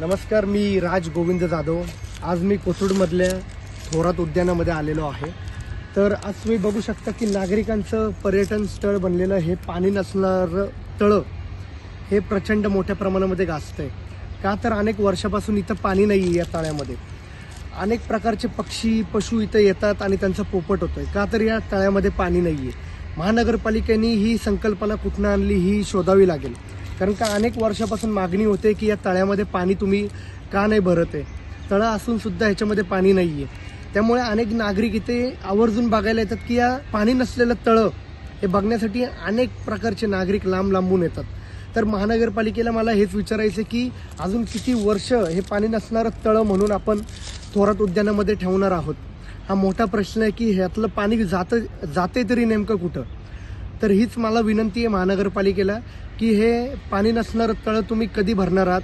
नमस्कार मी राज गोविंद जाधव. आज मी कोथरूडमधल्या थोरात उद्यानामध्ये आलेलो आहे. तर आज तुम्ही बघू शकता की नागरिकांचं पर्यटन स्थळ बनलेलं हे पाणी नसणारं तळं हे प्रचंड मोठ्या प्रमाणामध्ये गाजतं आहे का तर अनेक वर्षापासून इथं पाणी नाही आहे या तळ्यामध्ये. अनेक प्रकारचे पक्षी पशु इथं येतात आणि त्यांचा पोपट होतोय. का तर या तळ्यामध्ये पाणी नाही आहे महानगरपालिकेने ही संकल्पना कुठनं आणली ही शोधावी लागेल. कारण का अनेक वर्षापासून मागणी होते की या तळ्यामध्ये पाणी तुम्ही का नाही भरत आहे? तळं असून सुद्धा ह्याच्यामध्ये पाणी नाही आहे त्यामुळे अनेक नागरिक इथे आवर्जून बघायला येतात की या पाणी नसलेलं तळं हे बघण्यासाठी अनेक प्रकारचे नागरिक लांब लांबून येतात. तर महानगरपालिकेला मला हेच विचारायचं की अजून किती वर्ष हे पाणी नसणारं तळं म्हणून आपण थोरात उद्यानामध्ये ठेवणार आहोत? हा मोठा प्रश्न आहे की ह्यातलं पाणी जातं जाते तरी नेमकं कुठं? तर हीच मला विनंती आहे महानगरपालिकेला की हे पाणी नसणारं तळं तुम्ही कधी भरणार आहात?